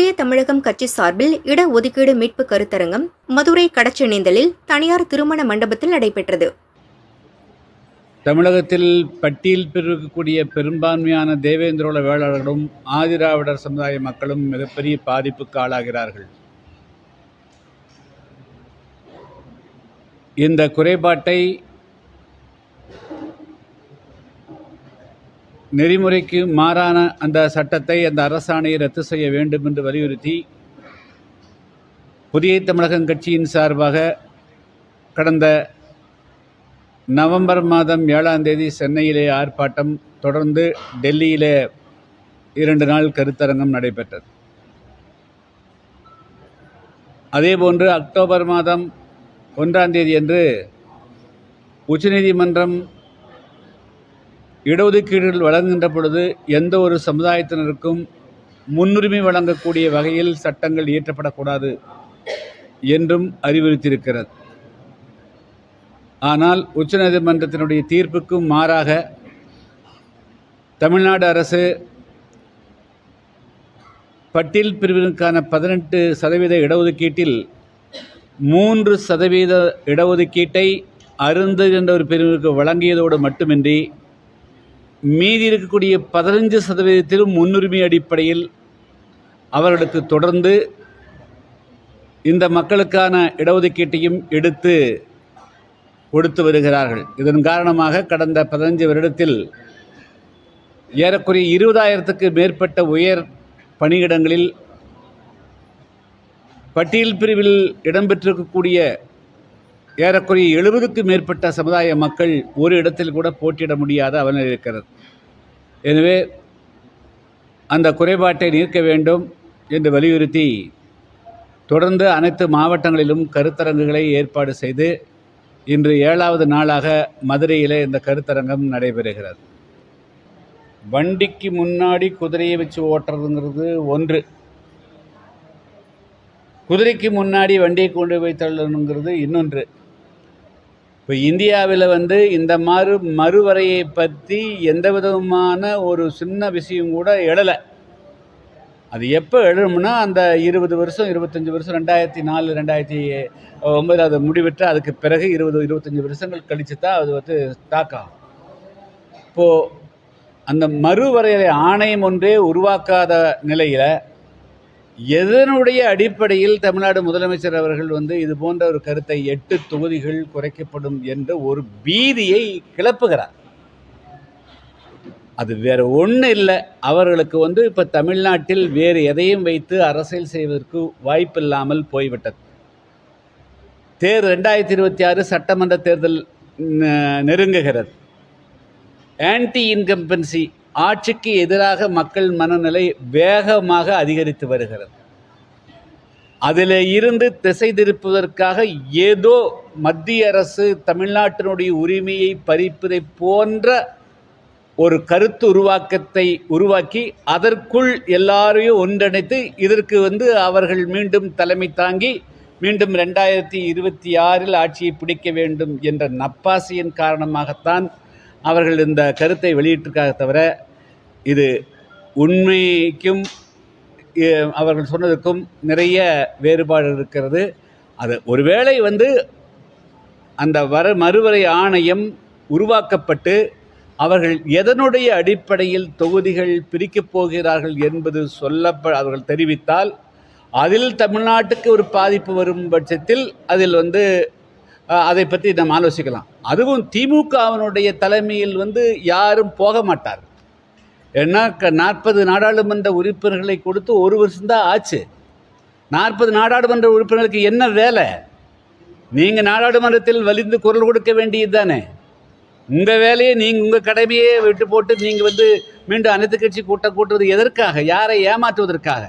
புதிய தமிழகம் கட்சி சார்பில் இடஒதுக்கீடு மீட்பு கருத்தரங்கம் மதுரை கடச்செணிந்தலில் தனியார் திருமண மண்டபத்தில் நடைபெற்றது. தமிழகத்தில் பட்டியல் பிரிக்கக்கூடிய பெரும்பான்மையான தேவேந்திரோள வேளாளர்களும் ஆதிராவிடர் சமுதாய மக்களும் மிகப்பெரிய பாதிப்புக்கு ஆளாகிறார்கள். இந்த குறைபாட்டை நெறிமுறைக்கு மாறான அந்த சட்டத்தை அந்த அரசாணையை ரத்து செய்ய வேண்டும் என்று வலியுறுத்தி புதிய தமிழகம் கட்சியின் சார்பாக கடந்த நவம்பர் மாதம் ஏழாம் தேதி சென்னையிலே ஆர்ப்பாட்டம் தொடர்ந்து டெல்லியிலே இரண்டு நாள் கருத்தரங்கம் நடைபெற்றது. அதேபோன்று அக்டோபர் மாதம் ஒன்றாம் தேதி அன்று உச்சநீதிமன்றம் இடஒதுக்கீடுகள் வழங்குகின்ற பொழுது எந்த ஒரு சமுதாயத்தினருக்கும் முன்னுரிமை வழங்கக்கூடிய வகையில் சட்டங்கள் இயற்றப்படக்கூடாது என்றும் அறிவுறுத்தியிருக்கிறது. ஆனால் உச்சநீதிமன்றத்தினுடைய தீர்ப்புக்கும் மாறாக தமிழ்நாடு அரசு பட்டியல் பிரிவினருக்கான பதினெட்டு சதவீத இடஒதுக்கீட்டில் மூன்று சதவீத இடஒதுக்கீட்டை அருந்து என்ற ஒரு பிரிவிற்கு வழங்கியதோடு மட்டுமின்றி மீதி இருக்கக்கூடிய பதினஞ்சு சதவீதத்திலும் முன்னுரிமை அடிப்படையில் அவர்களுக்கு தொடர்ந்து இந்த மக்களுக்கான இடஒதுக்கீட்டையும் எடுத்து கொடுத்து வருகிறார்கள். இதன் காரணமாக கடந்த பதினஞ்சு வருடத்தில் ஏறக்குறைய இருபதாயிரத்துக்கு மேற்பட்ட உயர் பணியிடங்களில் பட்டியல் பிரிவில் இடம்பெற்றிருக்கக்கூடிய ஏறக்குறைய எழுபதுக்கும் மேற்பட்ட சமுதாய மக்கள் ஒரு இடத்தில் கூட போட்டியிட முடியாத அவனில் இருக்கிறது. எனவே அந்த குறைபாட்டை நீக்க வேண்டும் என்று வலியுறுத்தி தொடர்ந்து அனைத்து மாவட்டங்களிலும் கருத்தரங்குகளை ஏற்பாடு செய்து இன்று ஏழாவது நாளாக மதுரையிலே இந்த கருத்தரங்கம் நடைபெறுகிறது. வண்டிக்கு முன்னாடி குதிரையை வச்சு ஓட்டுறதுங்கிறது ஒன்று. குதிரைக்கு முன்னாடி வண்டியை கொண்டு போய் தள்ளணுங்கிறது இன்னொன்று. இப்போ இந்தியாவில் வந்து இந்த மாறு மறுவரையை பற்றி எந்த விதமான ஒரு சின்ன விஷயம் கூட எழலை. அது எப்போ எழுணும்னா அந்த இருபது வருஷம் இருபத்தஞ்சி வருஷம் ரெண்டாயிரத்தி நாலு ரெண்டாயிரத்தி ஒம்பது அது முடிவிட்டு அதுக்கு பிறகு இருபது இருபத்தஞ்சி வருஷங்கள் கழித்து தான் அது வந்து தாக்கம் இப்போது அந்த மறுவரையறை ஆணையம் ஒன்றே உருவாக்காத நிலையில் எதனுடைய அடிப்படையில் தமிழ்நாடு முதலமைச்சர் அவர்கள் வந்து இது போன்ற ஒரு கருத்தை எட்டு தொகுதிகள் குறைக்கப்படும் என்ற ஒரு பீதியை கிளப்புகிறார்? அது வேற ஒன்றும் இல்லை. அவர்களுக்கு வந்து இப்போ தமிழ்நாட்டில் வேறு எதையும் வைத்து அரசியல் செய்வதற்கு வாய்ப்பில்லாமல் போய்விட்டது. தேர் ரெண்டாயிரத்தி இருபத்தி ஆறு சட்டமன்ற தேர்தல் நெருங்குகிறது. ஆன்டி இன்கம்பன்சி ஆட்சிக்கு எதிராக மக்கள் மனநிலை வேகமாக அதிகரித்து வருகிறது. அதில் இருந்து திசை திருப்புவதற்காக ஏதோ மத்திய அரசு தமிழ்நாட்டினுடைய உரிமையை பறிப்பதை போன்ற ஒரு கருத்து உருவாக்கத்தை உருவாக்கி அதற்குள் எல்லாரையும் ஒன்றிணைத்து இதற்கு வந்து அவர்கள் மீண்டும் தலைமை தாங்கி மீண்டும் ரெண்டாயிரத்தி இருபத்தி ஆறில் ஆட்சியை பிடிக்க வேண்டும் என்ற நப்பாசியின் காரணமாகத்தான் அவர்கள் இந்த கருத்தை வெளியிட்டிருக்காக தவிர இது உண்மைக்கும் அவர்கள் சொன்னதுக்கும் நிறைய வேறுபாடு இருக்கிறது. அது ஒருவேளை வந்து அந்த வர மறுவரை ஆணையம் உருவாக்கப்பட்டு அவர்கள் எதனுடைய அடிப்படையில் தொகுதிகள் பிரிக்கப் போகிறார்கள் என்பது சொல்லப்ப அவர்கள் தெரிவித்தால் அதில் தமிழ்நாட்டுக்கு ஒரு பாதிப்பு வரும் பட்சத்தில் அதில் வந்து அதை பற்றி நம்ம ஆலோசிக்கலாம். அதுவும் திமுகவினுடைய தலைமையில் வந்து யாரும் போக மாட்டார் ஏன்னா நாற்பது நாடாளுமன்ற உறுப்பினர்களை கொடுத்து ஒரு வருஷம்தான் ஆச்சு. நாற்பது நாடாளுமன்ற உறுப்பினர்களுக்கு என்ன வேலை? நீங்கள் நாடாளுமன்றத்தில் வலிந்து குரல் கொடுக்க வேண்டியது தானே. உங்கள் வேலையை நீங்கள் உங்கள் கடமையே விட்டு போட்டு நீங்கள் வந்து மீண்டும் அனைத்து கட்சி கூட்டம் கூட்டுவது எதற்காக? யாரை ஏமாற்றுவதற்காக?